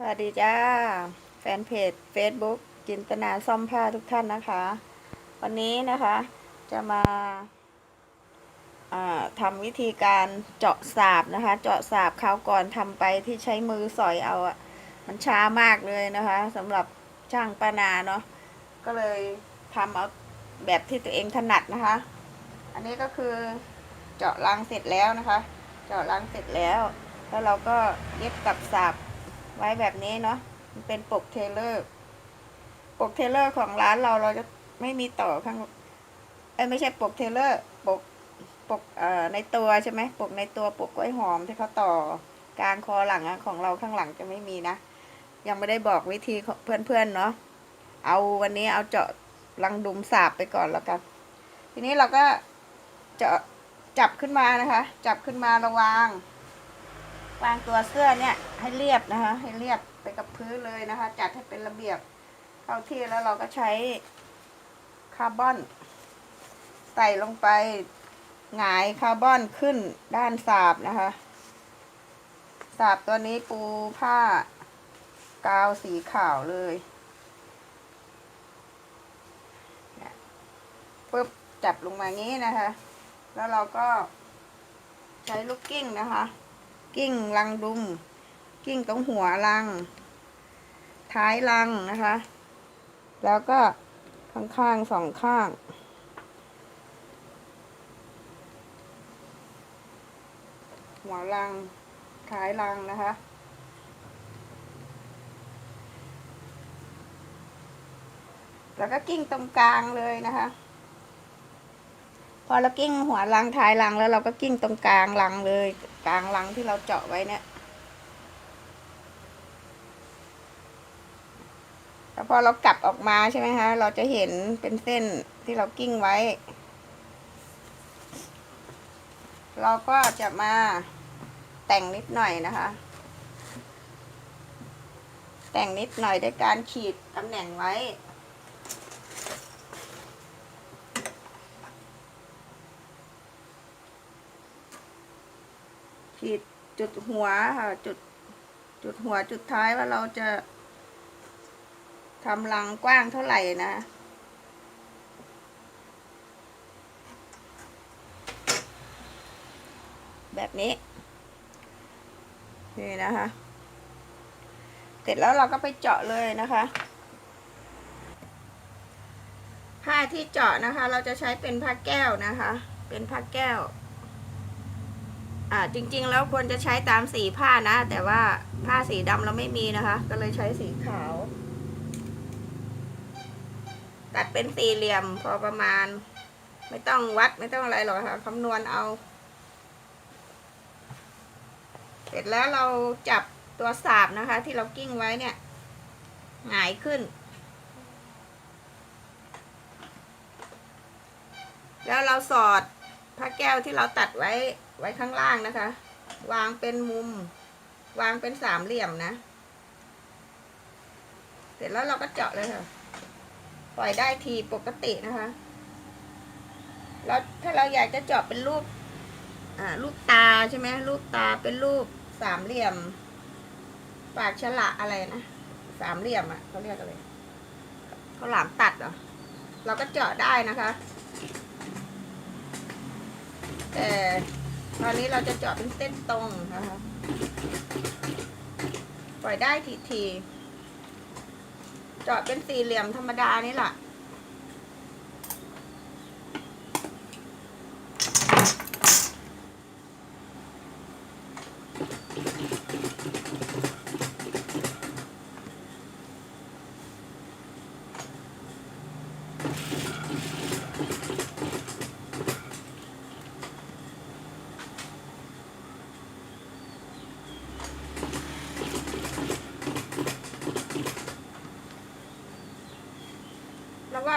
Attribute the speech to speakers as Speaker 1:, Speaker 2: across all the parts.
Speaker 1: สวัสดีจ้า แฟนเพจ Facebook จินตนาซ่อมผ้าทุกท่านนะคะ วันนี้นะคะจะมาาทำวิธีการเจาะสาบนะคะ เจาะสาบคราวก่อนทำไปที่ใช้มือสอยเอาอะมันช้ามากเลยนะคะสำหรับช่างปานาเนาะก็เลยทำเอาแบบที่ตัวเองถนัดนะคะ อันนี้ก็คือเจาะรังเสร็จแล้วนะคะ เจาะรังเสร็จแล้ว แล้วเราก็เย็บกับสาบ ไว้แบบนี้เนาะมันเป็นปกเทเลอร์ ปกเทเลอร์ของร้านเราเราจะไม่มีต่อข้างเอ้ไม่ใช่ปกเทเลอร์ปกปกเอ่อในตัวใช่ไหมปกในตัวปกกล้วยหอมที่เขาต่อกลางคอหลังของเราข้างหลังจะไม่มีนะ ยังไม่ได้บอกวิธีของเพื่อนๆเนาะเอาวันนี้เอาเจาะรังดุมสาบไปก่อนแล้วกัน ทีนี้เราก็เจาะจับขึ้นมานะคะ จับขึ้นมาระวาง วางตัวเสื้อเนี่ยให้เรียบนะคะ ให้เรียบไปกับพื้นเลยนะคะ จัดให้เป็นระเบียบเข้าที่แล้วเราก็ใช้คาร์บอนใส่ลงไปหงายคาร์บอนขึ้นด้านสาบนะคะสาบตัวนี้ปูผ้ากาวสีขาวเลยเนี่ยปึ๊บจับลงมางี้นะคะ แล้วเราก็ใช้ลูกกิ้งนะคะ กิ้งรังดุม กิ้งตรงหัวรัง ท้ายรังนะคะ แล้วก็ข้างๆสองข้างหัวรังท้ายรังนะคะ แล้วก็กิ้งตรงกลางเลยนะคะ พอเรากิ้งหัวรังท้ายรังแล้วเราก็กิ้งตรงกลางรังเลย กลางรังที่เราเจาะไว้เนี่ยแล้วพอเรากลับออกมาใช่ไหมคะเราจะเห็นเป็นเส้นที่เรากิ้งไว้ เราก็จะมาแต่งนิดหน่อยนะคะ แต่งนิดหน่อยด้วยการขีดตำแหน่งไว้ ขีดจุดหัวค่ะจุดจุดหัวจุดท้ายว่าเราจะทำรังกว้างเท่าไหร่นะ แบบนี้นี่นะคะ เสร็จแล้วเราก็ไปเจาะเลยนะคะผ้าที่เจาะนะคะ เราจะใช้เป็นผ้าแก้วนะคะ เป็นผ้าแก้ว อ่าจริง ๆ แล้วควรจะใช้ตามสีผ้านะ แต่ว่าผ้าสีดำเราไม่มีนะคะ ก็เลยใช้สีขาว ตัดเป็นสี่เหลี่ยมพอประมาณ ไม่ต้องวัดไม่ต้องอะไรหรอกค่ะคำนวณเอา เสร็จแล้วเราจับตัวสาบนะคะ ที่เรากิ้งไว้เนี่ยหงายขึ้น แล้วเราสอดผ้าแก้วที่เราตัดไว้ ไว้ข้างล่างนะคะ วางเป็นมุม วางเป็นสามเหลี่ยมนะ เสร็จแล้วเราก็เจาะเลยค่ะ ปล่อยได้ทีปกตินะคะ แล้วถ้าเราอยากจะเจาะเป็นรูป อ่า รูปตาใช่ไหมรูปตาเป็นรูปสามเหลี่ยม ปากฉละอะไรนะ สามเหลี่ยมอะเขาเรียกอะไรเขาหลามตัดเหรอ เราก็เจาะได้นะคะแต่ ตอนนี้เราจะเจาะเป็นเส้นตรงนะคะ ปล่อยได้ทีทีๆเจาะเป็นสี่เหลี่ยมธรรมดานี่แหละ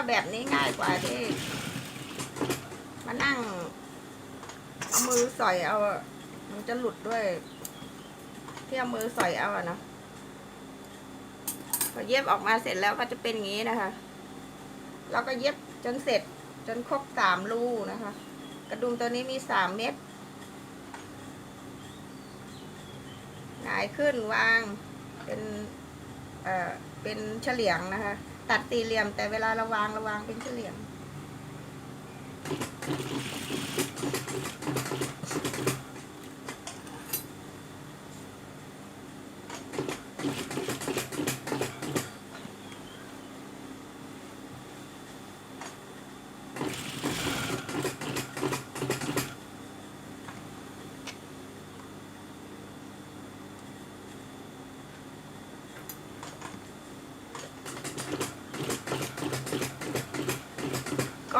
Speaker 1: ว่าแบบนี้ง่ายกว่าที่มานั่งเอามือสอยเอา มันจะหลุดด้วย ที่เอามือสอยเอาอะเนาะพอเย็บออกมาเสร็จแล้วก็จะเป็นอย่างนี้นะคะเราก็เย็บจนเสร็จจนครบสามรูนะคะ กระดุมตัวนี้มีสามเม็ดหงายขึ้นวางเป็น เอ่อ เป็นเฉลียงนะคะ ตัดสี่เหลี่ยม แต่เวลาเราวางเราวางเป็นเฉลี่ยม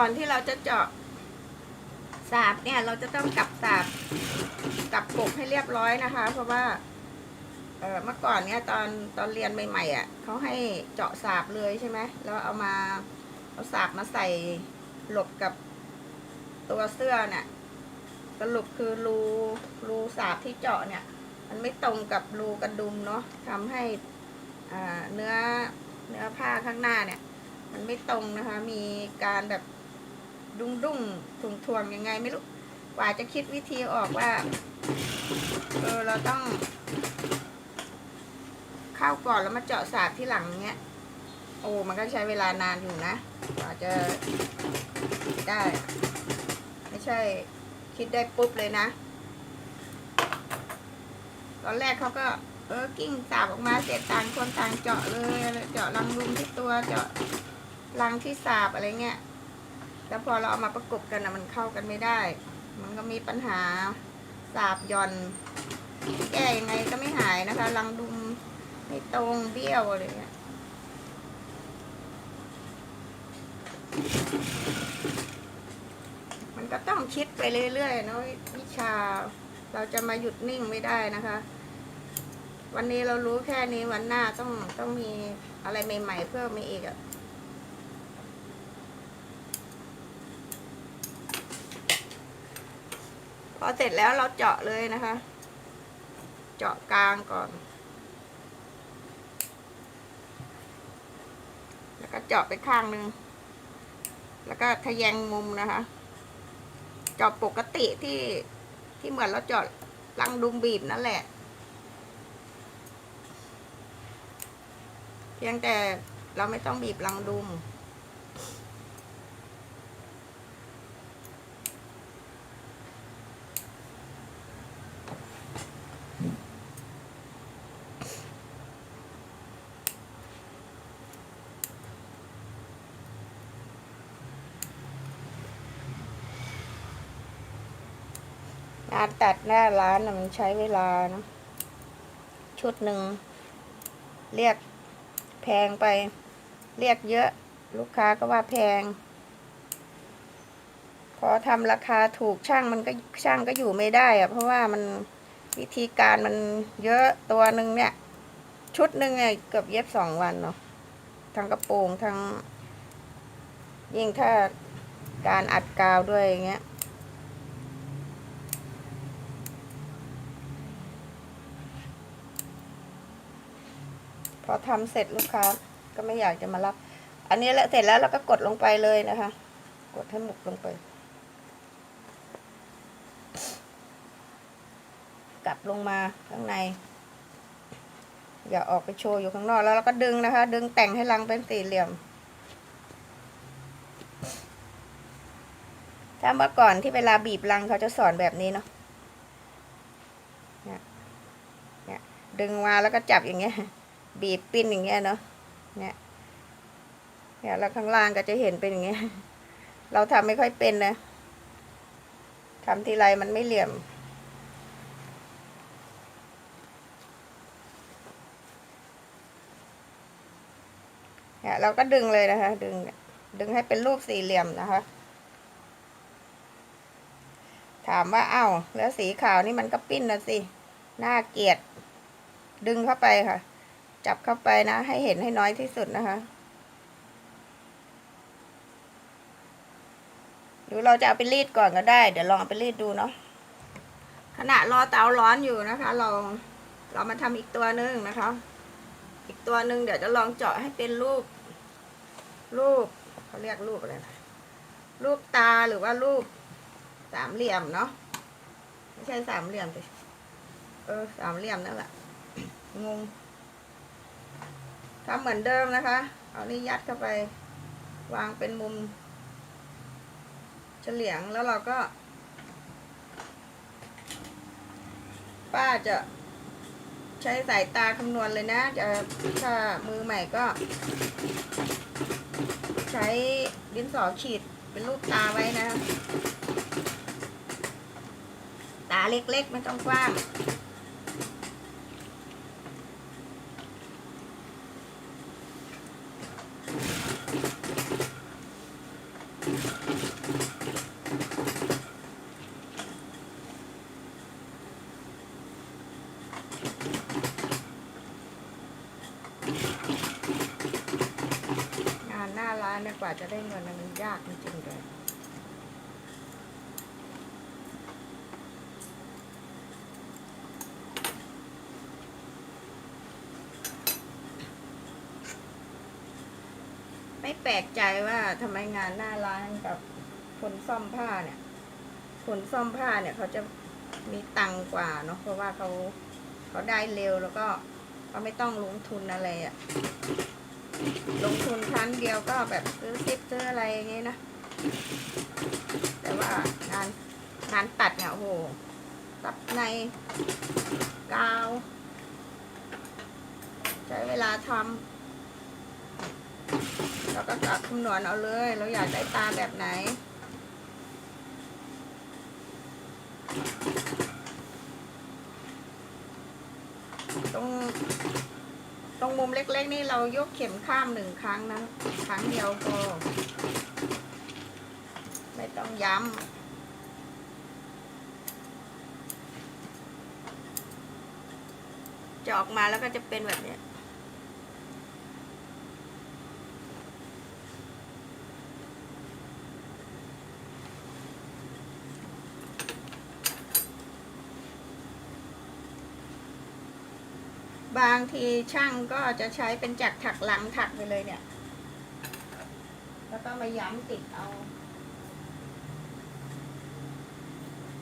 Speaker 1: ก่อนที่เราจะเจาะสาบเนี่ย เราจะต้องกลับสาบกลับปกให้เรียบร้อยนะคะ เพราะว่าเออเมื่อก่อนเนี่ยตอนตอนเรียนใหม่ๆอะเขาให้เจาะสาบเลยใช่ไหมแล้วเอามาเอาสาบมาใส่หลบกับตัวเสื้อเนี่ยสรุปคือรูรูสาบที่เจาะเนี่ย มันไม่ตรงกับรูกระดุมเนาะทำให้อ่าเนื้อเนื้อผ้าข้างหน้าเนี่ย มันไม่ตรงนะคะ มีการแบบ ดุ้งดุ้งถ่วงถ่วงยังไงไม่รู้กว่าจะคิดวิธีออกว่าเออเราต้อง เข้าก่อนแล้วมาเจาะสาดที่หลังเนี้ย โอ้มันก็ใช้เวลานานอยู่นะกว่าจะได้ ไม่ใช่คิดได้ปุ๊บเลยนะ ตอนแรกเขาก็ เออกิ้งสาบออกมาเสร็จต่างคนต่างเจาะเลย เจาะรังรุมที่ตัวเจาะรังที่สาบอะไรเงี้ย แล้วพอเราเอามาประกบกันนะมันเข้ากันไม่ได้ มันก็มีปัญหาสาบย่อนแก้ยังไงก็ไม่หายนะคะรังดุมไม่ตรงเบี้ยวอะไรเงี้ยมันก็ต้องคิดไปเรื่อยๆเนาะวิชาเราจะมาหยุดนิ่งไม่ได้นะคะ วันนี้เรารู้แค่นี้วันหน้าต้องต้องมีอะไรใหม่ ๆ เพิ่มมาอีกอะ พอเสร็จแล้วเราเจาะเลยนะคะ เจาะกลางก่อน แล้วก็เจาะไปข้างหนึ่งแล้วก็ทะแยงมุมนะคะ เจาะปกติที่ที่เหมือนเราเจาะรังดุมบีบนั่นแหละ เพียงแต่เราไม่ต้องบีบรังดุม งานตัดหน้าร้านนะมันใช้เวลานะชุดหนึ่ง เรียกแพงไป เรียกเยอะ ลูกค้าก็ว่าแพง พอทำราคาถูกช่างมันก็ช่างก็อยู่ไม่ได้อะเพราะว่ามันวิธีการมันเยอะตัวหนึ่งเนี่ย ชุดหนึ่งเนี่ยเกือบเย็บสองวันเนาะทั้งกระโปรงทั้ง ยิ่งถ้าการอัดกาวด้วยอย่างเงี้ย อทำเสร็จลูกค้าก็ไม่อยากจะมารับ อันนี้แหละเสร็จแล้วเราก็กดลงไปเลยนะคะ กดให้หมุกลงไป กลับลงมาข้างใน อย่าออกไปโชว์อยู่ข้างนอกแล้วเราก็ดึงนะคะ ดึงแต่งให้รังเป็นสี่เหลี่ยมถ้าเมื่อก่อนที่เวลาบีบรังเขาจะสอนแบบนี้เนาะเนี่ยเนี่ยดึงมาแล้วก็จับอย่างเงี้ย บีบปิ้นอย่างเงี้ยเนาะเนี่ยเนี่ยแล้วข้างล่างก็จะเห็นเป็นอย่างเงี้ย เราทำไม่ค่อยเป็นนะทำทีไรมันไม่เหลี่ยม เนี่ยเราก็ดึงเลยนะคะ ดึงดึงให้เป็นรูปสี่เหลี่ยมนะคะ ถามว่าเอ้าแล้วสีขาวนี่มันก็ปิ้นนะสิน่าเกลียด ดึงเข้าไปค่ะ จับเข้าไปนะ ให้เห็นให้น้อยที่สุดนะคะ หรือเราจะเอาไปรีดก่อนก็ได้ เดี๋ยวลองเอาไปรีดดูเนาะขณะรอเตาร้อนอยู่นะคะ เราเรามาทำอีกตัวหนึ่งนะคะ อีกตัวหนึ่งเดี๋ยวจะลองเจาะให้เป็นรูป รูปเขาเรียกรูปอะไรนะรูปตาหรือว่ารูปสามเหลี่ยมเนาะไม่ใช่สามเหลี่ยมสิเออสามเหลี่ยมนั่นแหละงง ทำเหมือนเดิมนะคะ เอานี่ยัดเข้าไป วางเป็นมุมเฉลียงแล้วเราก็ ป้าจะใช้สายตาคำนวณเลยนะ จะถ้ามือใหม่ก็ ใช้ดินสอขีดเป็นรูปตาไว้นะ ตาเล็กๆไม่ต้องกว้างงานน้าร้านเนี่ยกว่าจะได้เงินนะมันยากจริงๆเลยไม่แปลกใจว่าทำไมงานหน้าร้านกับคนซ่อมผ้าเนี่ย คนซ่อมผ้าเนี่ย เขาจะมีตังกว่าเนาะเพราะว่าเขาเขาได้เร็วแล้วก็เขาไม่ต้องลงทุนอะไรอะ ลงทุนครั้งเดียวก็แบบซื้อซิปซื้ออะไรอย่างเงี้ยนะ แต่ว่างานงานตัดเนี่ยโอ้โหตัดในกาว ใช้เวลาทำเราก็กลับคำนวณเอาเลย เราอยากได้ตาแบบไหน ตรง ตรง มุมเล็กๆ นี่เรายกเข็มข้ามหนึ่งครั้งนะครั้งเดียวพอไม่ต้องย้ำจะออกมาแล้วก็จะเป็นแบบเนี้ บางทีช่างก็จะใช้เป็นจักรถักหลังถักไปเลยเนี่ย แล้วก็มาย้ำติดเอา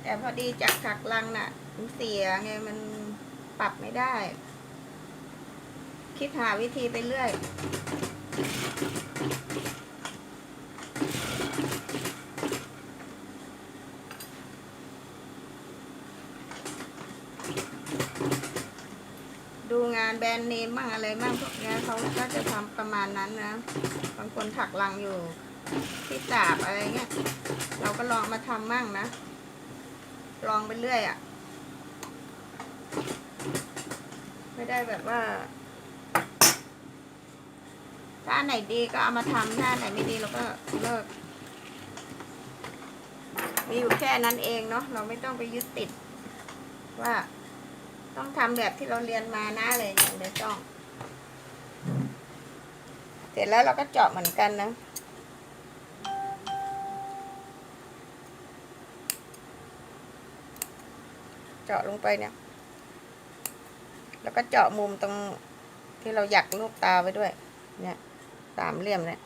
Speaker 1: แต่พอดีจักรถักหลังน่ะมันเสียไงมันปรับไม่ได้ คิดหาวิธีไปเรื่อย ดูงานแบรนด์เนมบ้างอะไรบ้างพวกนี้เขาก็จะทำประมาณนั้นนะ บางคนถักลังอยู่ที่ตากอะไรเงี้ย เราก็ลองมาทำมั่งนะ ลองไปเรื่อยอะ่ะ ไม่ได้แบบว่าถ้าไหนดีก็เอามาทำถ้าไหนไม่ดีเราก็เลิก มีอยู่แค่นั้นเองเนาะเราไม่ต้องไปยึดติดว่า ต้องทำแบบที่เราเรียนมานะอะไรอย่างเดียวต้อง เสร็จแล้วเราก็เจาะเหมือนกันนะเจาะลงไปเนี่ย แล้วก็เจาะมุมตรงที่เราอยากลูกตาไว้ด้วย เนี่ยสามเหลี่ยมเนี่ย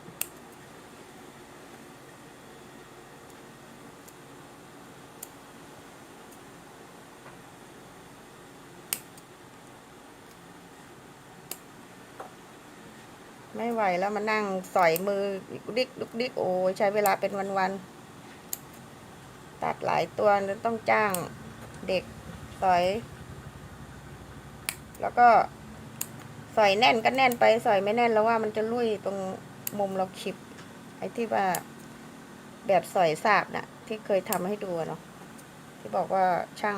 Speaker 1: ไม่ไหวแล้วมานั่งสอยมือดิกดุกดิกโอ้ยใช้เวลาเป็นวันๆ ตัดหลายตัวต้องจ้างเด็กสอย แล้วก็สอยแน่นก็แน่นไปสอยไม่แน่นแล้วว่ามันจะลุยตรงมุมเราคลิป ไอ้ที่ว่าแบบสอยสาบน่ะ ที่เคยทำให้ดูเนาะที่บอกว่าช่าง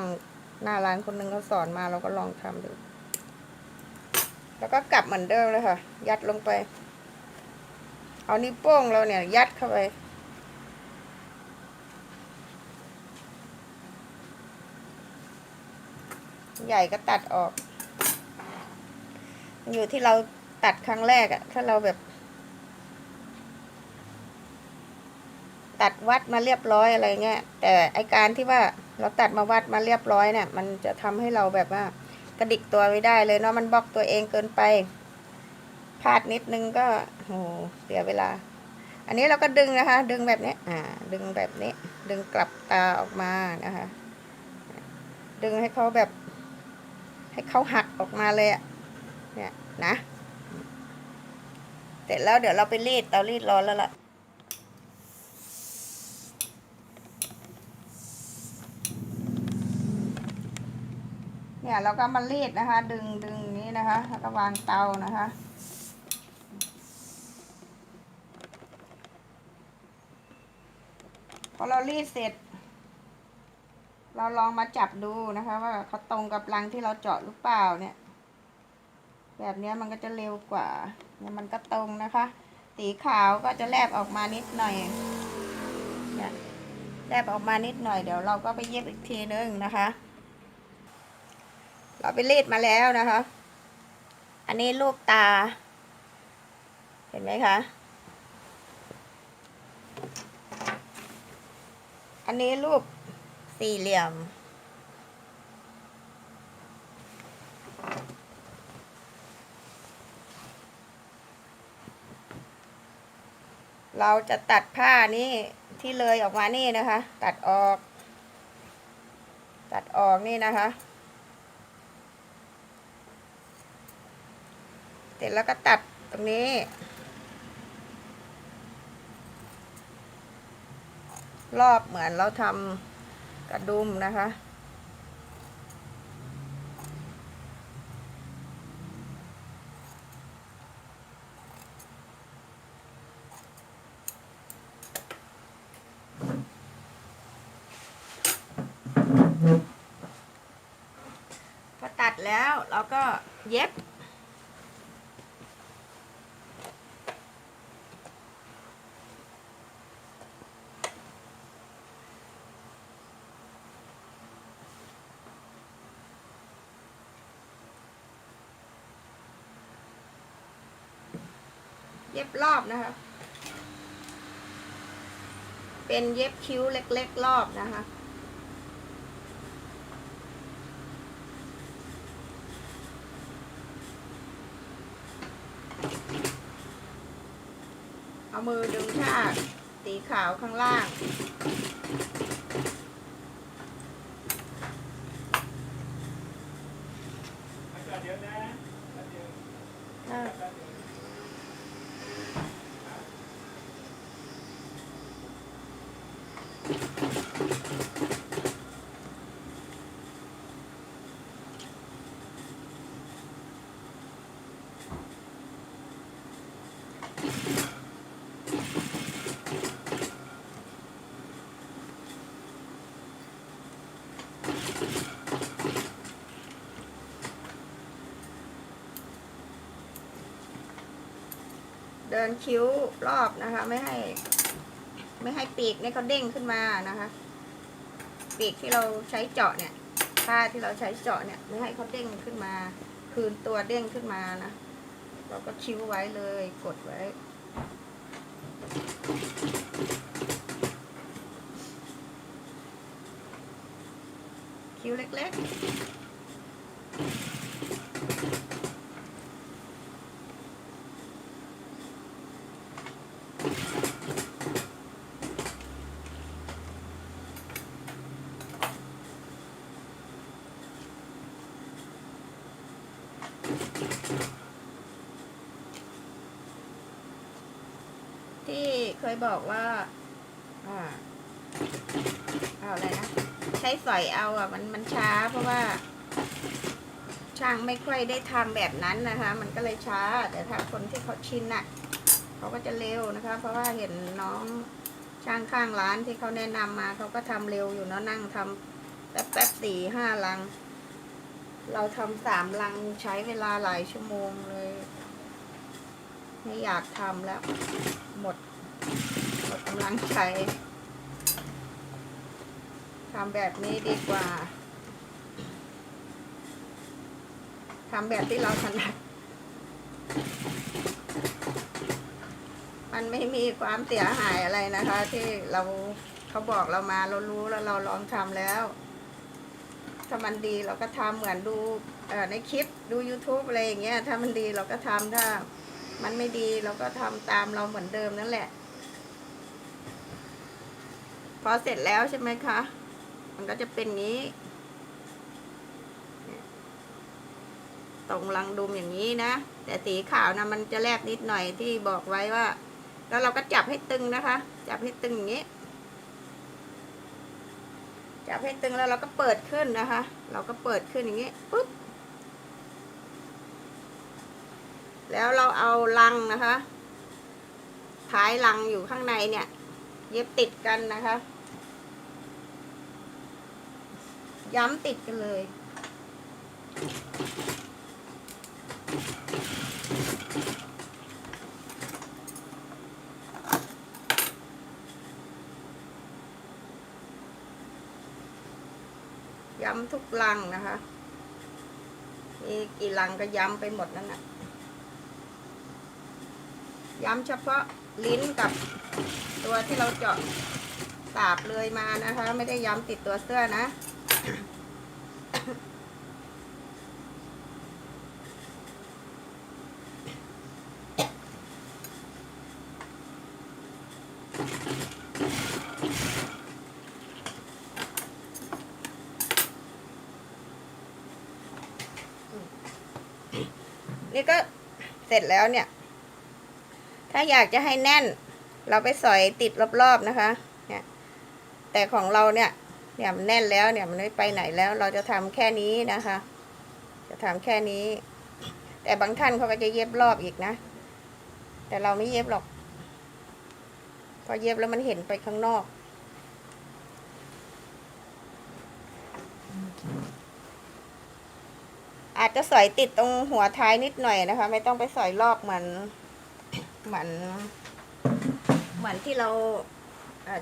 Speaker 1: หน้าร้านคนหนึงเขาสอนมาเราก็ลองทำดู แล้วก็กลับเหมือนเดิมเลยค่ะ ยัดลงไป เอานิ้วโป้งเราเนี่ย ยัดเข้าไปใหญ่ก็ตัดออก อยู่ที่เราตัดครั้งแรกอะถ้าเราแบบ ตัดวัดมาเรียบร้อยอะไรเงี้ยแต่ไอการที่ว่าเราตัดมาวัดมาเรียบร้อยเนี่ย มันจะทำให้เราแบบว่า กระดิกตัวไม่ได้เลยเนาะมันบล็อกตัวเองเกินไปพลาดนิดนึงก็โหเสียเวลา อันนี้เราก็ดึงนะคะ ดึงแบบนี้อ่า ดึงแบบนี้ ดึงกลับตาออกมานะคะ ดึงให้เขาแบบ ให้เขาหักออกมาเลยอะเนี่ยนะ เสร็จแล้วเดี๋ยวเราไปรีดเตารีดร้อนแล้วล่ะ เนี่ยเราก็มารีดนะคะ ดึงดึงนี้นะคะแล้วก็วางเตานะคะพอเรารีดเสร็จ เราลองมาจับดูนะคะ ว่าเขาตรงกับรังที่เราเจาะหรือเปล่าเนี่ย แบบนี้มันก็จะเร็วกว่าเนี่ยมันก็ตรงนะคะ สีขาวก็จะแลบออกมานิดหน่อยเนี่ยแลบออกมานิดหน่อยเดี๋ยวเราก็ไปเย็บอีกทีนึงนะคะ เราไปรีดมาแล้วนะคะ อันนี้รูปตา เห็นไหมคะ อันนี้รูปสี่เหลี่ยม เราจะตัดผ้านี่ที่เลยออกมานี่นะคะ ตัดออก ตัดออกนี่นะคะ เสร็จแล้วก็ตัดตรงนี้ รอบเหมือนเราทำกระดุมนะคะ พอตัดแล้วเราก็เย็บ รอบนะคะ เป็นเย็บคิ้วเล็ก ๆ รอบนะคะ เอามือดึงชากสีขาวข้างล่าง อ่าเดินคิ้วรอบนะคะ ไม่ให้ ไม่ให้ปีกเนี่ยเขาเด้งขึ้นมานะคะ ปีกที่เราใช้เจาะเนี่ยผ้าที่เราใช้เจาะเนี่ยไม่ให้เขาเด้งขึ้นมา คืนตัวเด้งขึ้นมานะเราก็คิ้วไว้เลยกดไว้คิ้วเล็กๆ ที่เค ยบอกว่า อ่าเอาอะไรนะ ใช้สอยเอาอะ มันมันช้าเพราะว่า ช่างไม่ค่อยได้ทำแบบนั้นนะคะ มันก็เลยช้า แต่ถ้าคนที่เขาชินน่ะเขาก็จะเร็วนะคะ เพราะว่าเห็นน้องช่างข้างร้านที่เขาแนะนำมาเขาก็ทำเร็วอยู่เนาะนั่งทำแป๊บแป๊บๆสี่ห้าลัง เราทำสามลังใช้เวลาหลายชั่วโมงเลย ไม่อยากทำแล้ว หมด กำลังใจทำแบบนี้ดีกว่าทำแบบที่เราถนัดมันไม่มีความเสียหายอะไรนะคะ ที่เราเขาบอกเรามาเรารู้แล้วเราลองทำแล้ว ถ้ามันดีเราก็ทำเหมือนดูในคลิปดู YouTube อะไรอย่างเงี้ย ถ้ามันดีเราก็ทำถ้า มันไม่ดีเราก็ทำตามเราเหมือนเดิมนั่นแหละ อเสร็จแล้วใช่ไหมคะ มันก็จะเป็นงี้ ตรงรังดุมอย่างนี้นะ แต่สีขาวนะมันจะแลบนิดหน่อยที่บอกไว้ว่า แล้วเราก็จับให้ตึงนะคะ จับให้ตึงอย่างนี้ จับให้ตึงแล้วเราก็เปิดขึ้นนะคะ เราก็เปิดขึ้นอย่างนี้ปุ๊บ แล้วเราเอาลังนะคะ ท้ายลังอยู่ข้างในเนี่ย เย็บติดกันนะคะ ย้ำติดกันเลย ย้ำทุกลังนะคะ มีกี่ลังก็ย้ำไปหมดนั่นแหละย้ำเฉพาะลิ้นกับตัวที่เราเจาะสาบเลยมานะคะ ไม่ได้ย้ำติดตัวเสื้อนะ นี่ก็เสร็จแล้วเนี่ย ถ้าอยากจะให้แน่น เราไปสอยติดรอบๆนะคะ เนี่ย แต่ของเราเนี่ย เนี่ยมันแน่นแล้วเนี่ยมันไม่ไปไหนแล้ว เราจะทำแค่นี้นะคะ จะทำแค่นี้ แต่บางท่านเขาก็จะเย็บรอบอีกนะ แต่เราไม่เย็บหรอก พอเย็บแล้วมันเห็นไปข้างนอก อาจจะสอยติดตรงหัวท้ายนิดหน่อยนะคะ ไม่ต้องไปสอยรอบเหมือนเหมือนเหมือนที่เรา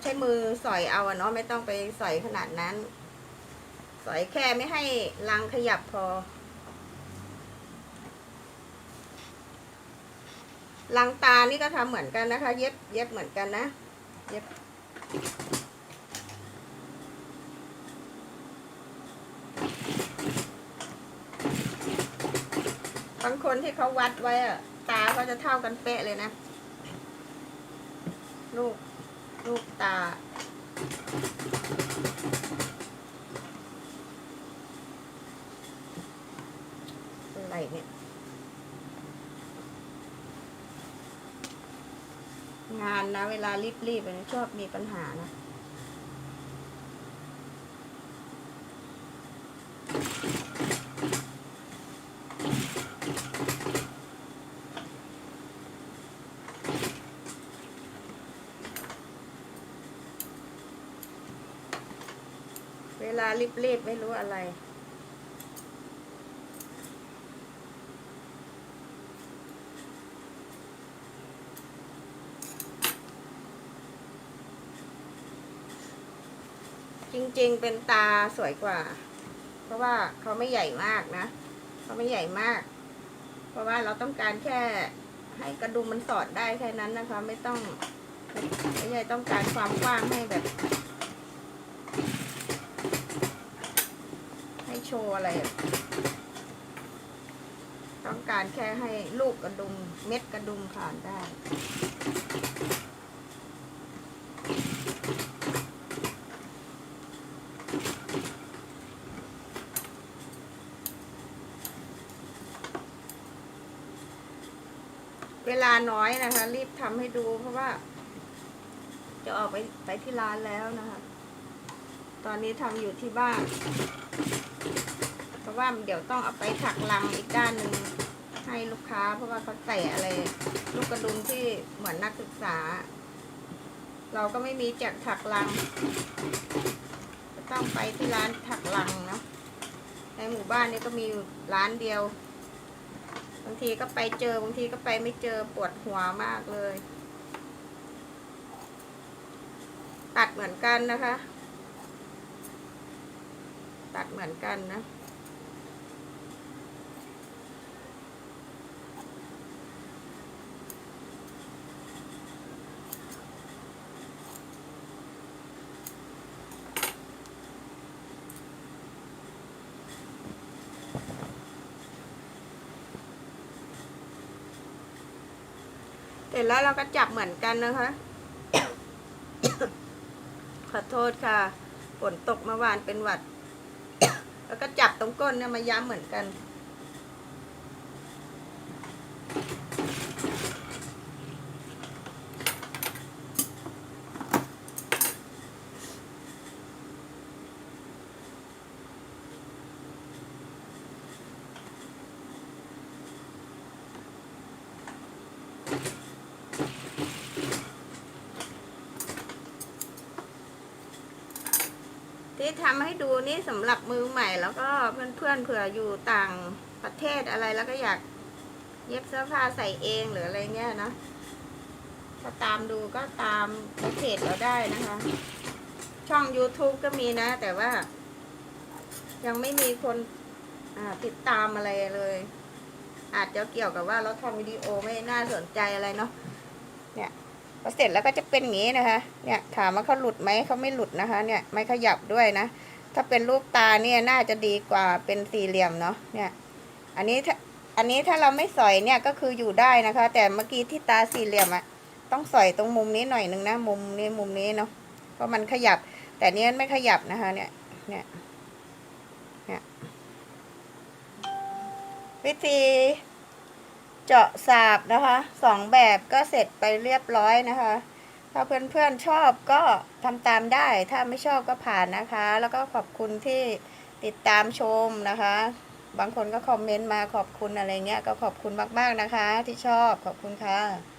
Speaker 1: ใช้มือสอยเอาเนาะไม่ต้องไปสอยขนาดนั้น สอยแค่ไม่ให้รังขยับพอ รังตานี่ก็ทำเหมือนกันนะคะ เย็บเย็บเหมือนกันนะ เย็บบางคนที่เขาวัดไว้อะตาเขาจะเท่ากันเป๊ะเลยนะ ลูก ลูกตา อะไรเนี่ยงานนะ เวลารีบๆเนี่ยชอบมีปัญหานะ เว ลารีบๆไม่รู้อะไรจริงๆ เป็นตาสวยกว่า เพราะว่าเขาไม่ใหญ่มากนะ เขาไม่ใหญ่มาก เพราะว่าเราต้องการแค่ให้กระดุมมันสอดได้แค่นั้นนะคะ ไม่ต้องไม่ใช่ต้องการความกว้างให้แบบ ให้ โชว์อะไร ต้องการแค่ให้ลูกกระดุมเม็ดกระดุมผ่านได้เวลาน้อยนะคะ รีบทำให้ดูเพราะว่า จะออกไปไปที่ร้านแล้วนะคะ ตอนนี้ทำอยู่ที่บ้าน เพราะว่าเดี๋ยวต้องเอาไปถักลังอีกด้านหนึ่งให้ลูกค้า เพราะว่าเขาใส่อะไร ลูกกระดุมที่เหมือนนักศึกษา เราก็ไม่มีจักถักลังต้องไปที่ร้านถักลังเนาะในหมู่บ้านนี้ก็มีร้านเดียว บางทีก็ไปเจอบางทีก็ไปไม่เจอปวดหัวมากเลย ตัดเหมือนกันนะคะ ตัดเหมือนกันนะ เสร็จแล้วเราก็จับเหมือนกันนะคะ ขอโทษค่ะฝนตกเมื่อวานเป็นหวัด แล้วก็จับตรงก้นเนี่ยมาย้ำเหมือนกัน ทำให้ดูนี่สำหรับมือใหม่แล้วก็เพื่อนๆเผื่ออยู่ต่างประเทศอะไรแล้วก็อยากเย็บเสื้อผ้าใส่เองหรืออะไรเงี้ยนะถ้าตามดูก็ตามเพจเราได้นะคะ ช่อง YouTube ก็มีนะ แต่ว่า ยังไม่มีคนติดตามอะไรเลย อาจจะเกี่ยวกับว่าเราทำวิดีโอไม่น่าสนใจอะไรเนาะเนี่ย พอเสร็จแล้วก็จะเป็นอย่างนี้นะคะ เนี่ยถามว่าเขาหลุดไหมเขาไม่หลุดนะคะ เนี่ยไม่ขยับด้วยนะ ถ้าเป็นรูปตาเนี่ยน่าจะดีกว่าเป็นสี่เหลี่ยมเนาะ เนี่ย อันนี้ถ้าอันนี้ถ้าเราไม่สอยเนี่ยก็คืออยู่ได้นะคะ แต่เมื่อกี้ที่ตาสี่เหลี่ยมอะต้องสอยตรงมุมนี้หน่อยนึงนะ มุมนี้มุมนี้เนาะ เพราะมันขยับ แต่เนี้ยไม่ขยับนะคะ เนี่ย เนี่ย เนี่ยวิธี เจาะสาบนะคะสองแบบก็เสร็จไปเรียบร้อยนะคะ ถ้าเพื่อนๆชอบก็ทำตามได้ ถ้าไม่ชอบก็ผ่านนะคะ แล้วก็ขอบคุณที่ติดตามชมนะคะ บางคนก็คอมเมนต์มาขอบคุณอะไรเงี้ยก็ขอบคุณมากๆนะคะ ที่ชอบขอบคุณค่ะ